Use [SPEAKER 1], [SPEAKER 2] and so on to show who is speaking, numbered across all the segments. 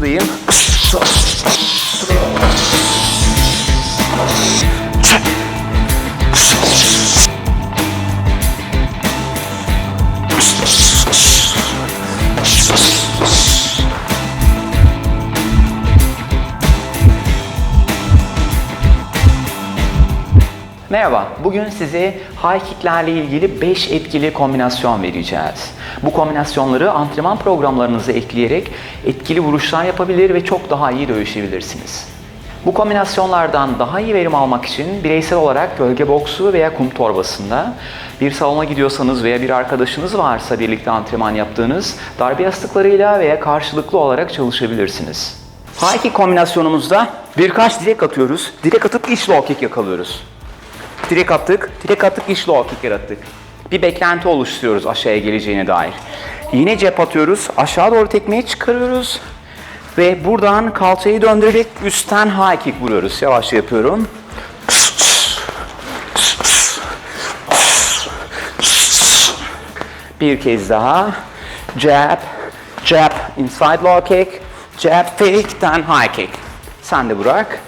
[SPEAKER 1] Buradayım. Merhaba, bugün size high kicklerle ilgili 5 etkili kombinasyon vereceğiz. Bu kombinasyonları antrenman programlarınıza ekleyerek etkili vuruşlar yapabilir ve çok daha iyi dövüşebilirsiniz. Bu kombinasyonlardan daha iyi verim almak için bireysel olarak gölge boksu veya kum torbasında, bir salona gidiyorsanız veya bir arkadaşınız varsa birlikte antrenman yaptığınız darbe yastıklarıyla veya karşılıklı olarak çalışabilirsiniz. High kick kombinasyonumuzda birkaç direk atıyoruz. Direk atıp iç low kick yakalıyoruz. Direk attık, direk attık, iç low kick yarattık. Bir beklenti oluşturuyoruz aşağıya geleceğine dair. Yine cep atıyoruz, aşağı doğru tekmeyi çıkarıyoruz. Ve buradan kalçayı döndürerek üstten high kick vuruyoruz. Yavaş yapıyorum. Bir kez daha. Jab, jab, inside low kick, jab, fake, then high kick. Sen de bırak.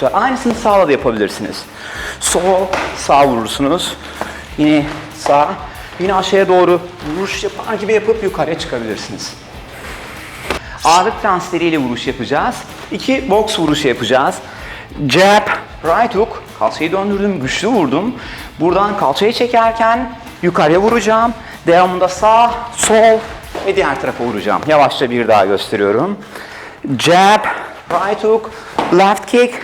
[SPEAKER 1] Güzel. Aynısını sağla da yapabilirsiniz. Sol, sağ vurursunuz. Yine sağ, yine aşağıya doğru vuruş yapar gibi yapıp yukarıya çıkabilirsiniz. Ağırlık transferiyle vuruş yapacağız. İki box vuruşu yapacağız. Jab, right hook, kalçayı döndürdüm, güçlü vurdum. Buradan kalçayı çekerken yukarıya vuracağım. Devamında sağ, sol ve diğer tarafa vuracağım. Yavaşça bir daha gösteriyorum. Jab, right hook, left kick,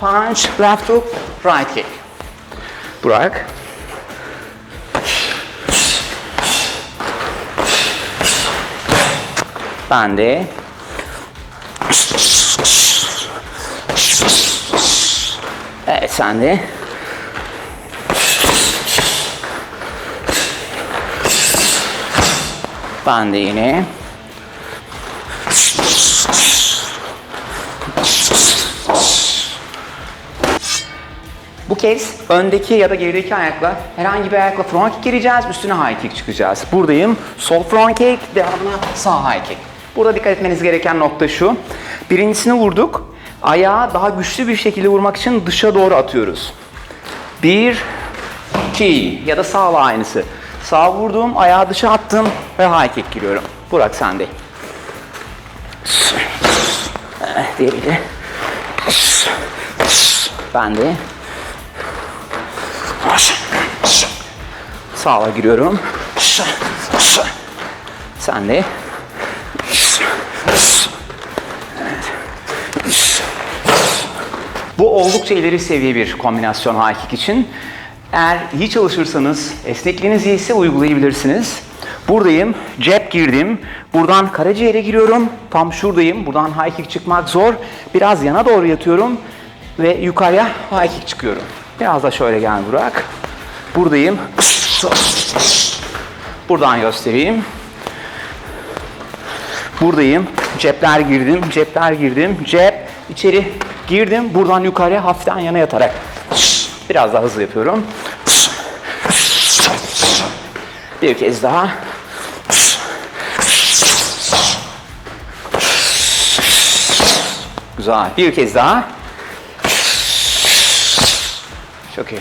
[SPEAKER 1] punch, left hook, right kick. Bırak. Ben de Evet sen de. Ben de yine. Bu kez öndeki ya da gerideki ayakla herhangi bir ayakla front kick gireceğiz, üstüne high kick çıkacağız. Buradayım. Sol front kick, devamına sağ high kick. Burada dikkat etmeniz gereken nokta şu. Birincisini vurduk. Ayağı daha güçlü bir şekilde vurmak için dışa doğru atıyoruz. Bir, iki ya da sağla aynısı. Sağ vurdum, ayağı dışa attım ve high kick giriyorum. Burak sende. De. Ben de. Sağa giriyorum. Sen de. Bu oldukça ileri seviye bir kombinasyon high kick için. Eğer iyi çalışırsanız, esnekliğiniz iyiyse uygulayabilirsiniz. Buradayım, cep girdim. Buradan karaciğere giriyorum. Tam şuradayım. Buradan high kick çıkmak zor. Biraz yana doğru yatıyorum ve yukarıya high kick çıkıyorum. Biraz da şöyle gel Burak. Buradayım. Buradan göstereyim. Buradayım. Cepler girdim, cepler girdim. Cep içeri girdim. Buradan yukarıya hafiften yana yatarak. Biraz daha hızlı yapıyorum. Bir kez daha. Güzel. Bir kez daha. Çok iyi.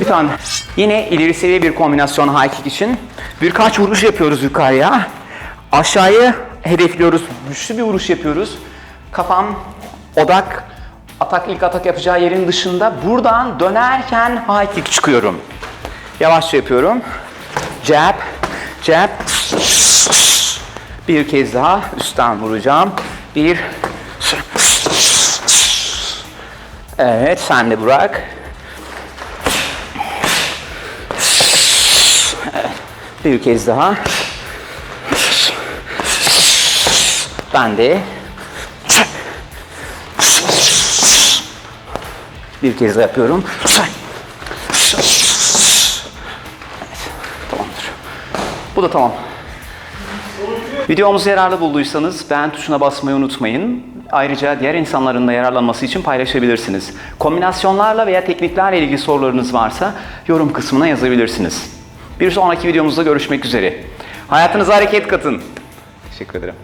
[SPEAKER 1] Bir tane. Yine ileri seviye bir kombinasyon high kick için birkaç vuruş yapıyoruz yukarıya. Aşağıyı hedefliyoruz. Güçlü bir vuruş yapıyoruz. Kafam odak atak ilk atak yapacağı yerin dışında buradan dönerken high kick çıkıyorum. Yavaşça yapıyorum. Jab, jab. Bir kez daha üstten vuracağım. Bir. Evet, sen de bırak. Evet, bir kez daha. Ben de. Bir kez daha yapıyorum. Evet, tamamdır. Bu da tamam. Videomuzu yararlı bulduysanız beğen tuşuna basmayı unutmayın. Ayrıca diğer insanların da yararlanması için paylaşabilirsiniz. Kombinasyonlarla veya tekniklerle ilgili sorularınız varsa yorum kısmına yazabilirsiniz. Bir sonraki videomuzda görüşmek üzere. Hayatınıza hareket katın. Teşekkür ederim.